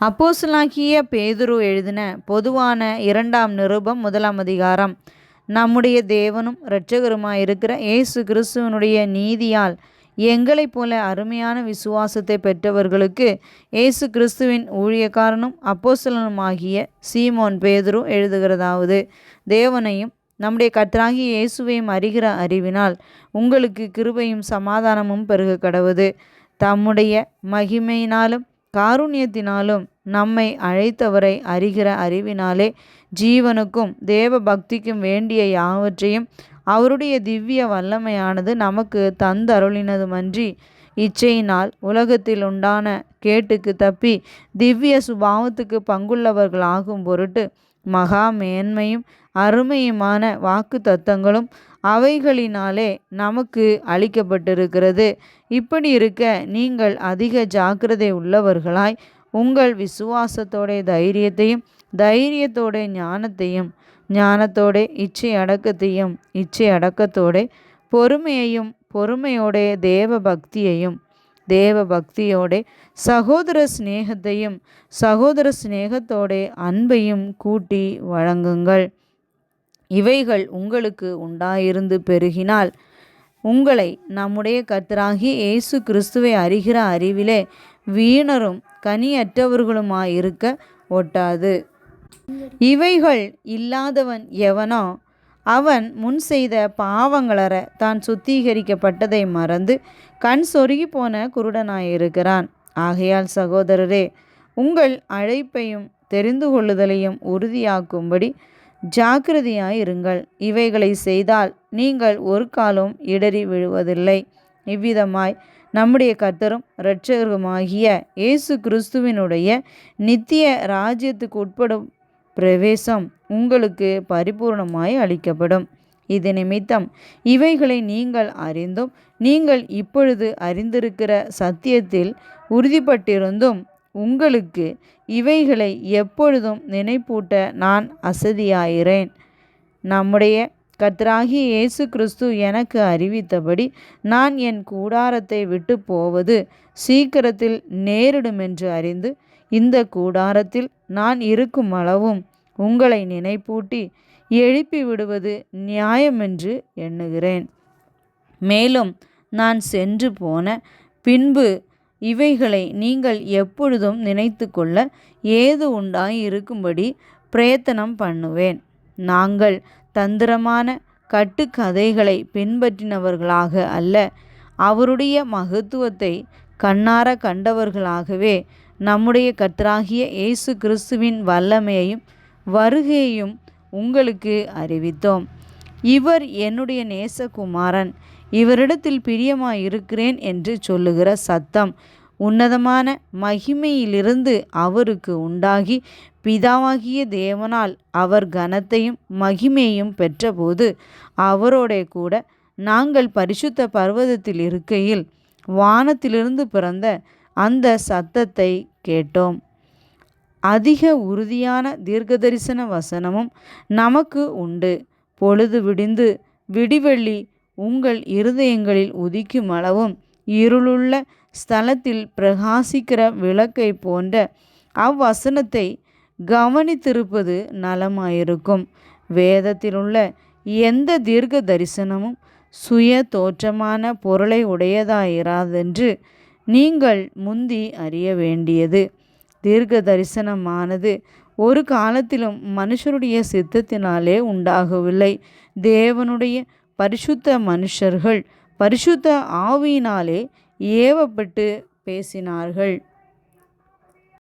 அப்போசலாகிய பேதுரு எழுதின பொதுவான இரண்டாம் நிருபம் முதலாம் அதிகாரம். நம்முடைய தேவனும் இரட்சகருமாயிருக்கிற இயேசு கிறிஸ்துவனுடைய நீதியால் எங்களைப் போல அருமையான விசுவாசத்தை பெற்றவர்களுக்கு இயேசு கிறிஸ்துவின் ஊழியக்காரனும் அப்போசலனுமாகிய சீமோன் பேதுரு எழுதுகிறதாவது. தேவனையும் நம்முடைய கற்றாகி இயேசுவையும் அறிகிற அறிவினால் உங்களுக்கு கிருபையும் சமாதானமும் பெருக கடவுது தம்முடைய மகிமையினாலும் காருண்யத்தினாலும் நம்மை அழைத்தவரை அறிகிற அறிவினாலே ஜீவனுக்கும் தேவ பக்திக்கும் வேண்டிய யாவற்றையும் அவருடைய திவ்ய வல்லமையானது நமக்கு தந்தருளினதுமன்றி இச்சையினால் உலகத்தில் உண்டான கேட்டுக்கு தப்பி திவ்ய சுபாவத்துக்கு பங்குள்ளவர்களாகும் பொருட்டு மகா மேன்மையும் அருமையுமான வாக்கு தத்தங்களும் அவைகளினாலே நமக்கு அளிக்கப்பட்டிருக்கிறது. இப்படி இருக்க நீங்கள் அதிக ஜாக்கிரதை உள்ளவர்களாய் உங்கள் விசுவாசத்தோடைய தைரியத்தையும் தைரியத்தோட ஞானத்தையும் ஞானத்தோட இச்சை அடக்கத்தையும் இச்சை அடக்கத்தோட பொறுமையையும் பொறுமையோட தேவ பக்தியையும் தேவ பக்தியோட சகோதர சிநேகத்தையும் சகோதர சிநேகத்தோட அன்பையும் கூட்டி வழங்குங்கள். இவைகள் உங்களுக்கு உண்டாயிருந்து பெருகினால் உங்களை நம்முடைய கர்த்தராகிய இயேசு கிறிஸ்துவை அறிகிற அறிவிலே வீணரும் கனியற்றவர்களுமாயிருக்க ஒட்டாது. இவைகள் இல்லாதவன் எவனோ அவன் முன் செய்த பாவங்களற தான் சுத்திகரிக்கப்பட்டதை மறந்து கண் சொருகி போன குருடனாயிருக்கிறான். ஆகையால் சகோதரரே உங்கள் அழைப்பையும் தெரிந்து கொள்ளுதலையும் உறுதியாக்கும்படி ஜாக்கிரதையாயிருங்கள். இவைகளை செய்தால் நீங்கள் ஒரு காலம் இடறி விழுவதில்லை. இவ்விதமாய் நம்முடைய கர்த்தரும் இரட்சகருமாகிய இயேசு கிறிஸ்துவினுடைய நித்திய ராஜ்யத்துக்கு உட்படும் பிரவேசம் உங்களுக்கு பரிபூர்ணமாய் அளிக்கப்படும். இது நிமித்தம் இவைகளை நீங்கள் அறிந்தும் நீங்கள் இப்பொழுது அறிந்திருக்கிற சத்தியத்தில் உறுதிப்பட்டிருந்தும் உங்களுக்கு இவைகளை எப்பொழுதும் நினைப்பூட்ட நான் அசதியாயிறேன் நம்முடைய கர்த்தராகிய இயேசு கிறிஸ்து எனக்கு அறிவித்தபடி நான் என் கூடாரத்தை விட்டு போவது சீக்கிரத்தில் நேரிடுமென்று அறிந்து இந்த கூடாரத்தில் நான் இருக்கும் அளவும் உங்களை நினைப்பூட்டி எழுப்பி விடுவது நியாயமென்று எண்ணுகிறேன். மேலும் நான் சென்று போன பின்பு இவைகளை நீங்கள் எப்பொழுதும் நினைத்து கொள்ள ஏது உண்டாய் இருக்கும்படி பிரயத்தனம் பண்ணுவேன். நாங்கள் தந்திரமான கட்டுக்கதைகளை பின்பற்றினவர்களாக அல்ல அவருடைய மகத்துவத்தை கண்ணார கண்டவர்களாகவே நம்முடைய கர்த்தராகிய இயேசு கிறிஸ்துவின் வல்லமையையும் வருகையையும் உங்களுக்கு அறிவித்தோம். இவர் என்னுடைய நேசகுமாரன். இவரிடத்தில் பிரியமாயிருக்கிறேன் என்று சொல்லுகிற சத்தம் உன்னதமான மகிமையிலிருந்து அவருக்கு உண்டாகி பிதாவாகிய தேவனால் அவர் கனத்தையும் மகிமையும் பெற்றபோது அவரோட கூட நாங்கள் பரிசுத்த பர்வதத்தில் இருக்கையில் வானத்திலிருந்து பிறந்த அந்த சத்தத்தை கேட்டோம். அதிக உறுதியான தீர்க்கதரிசன வசனமும் நமக்கு உண்டு. பொழுது விடிந்து விடிவெள்ளி உங்கள் இருதயங்களில் உதிக்கும் அளவும் இருளுள்ள ஸ்தலத்தில் பிரகாசிக்கிற விளக்கை போன்ற அவ்வசனத்தை கவனித்திருப்பது நலமாயிருக்கும். வேதத்திலுள்ள எந்த தீர்க்க தரிசனமும் சுய தோற்றமான பொருளை உடையதாயிராதென்று நீங்கள் முந்தி அறிய வேண்டியது. தீர்க்க தரிசனமானது ஒரு காலத்திலும் மனுஷருடைய சித்தத்தினாலே உண்டாகவில்லை. தேவனுடைய பரிசுத்த மனுஷர்கள் பரிசுத்த ஆவியினாலே ஏவப்பட்டு பேசினார்கள்.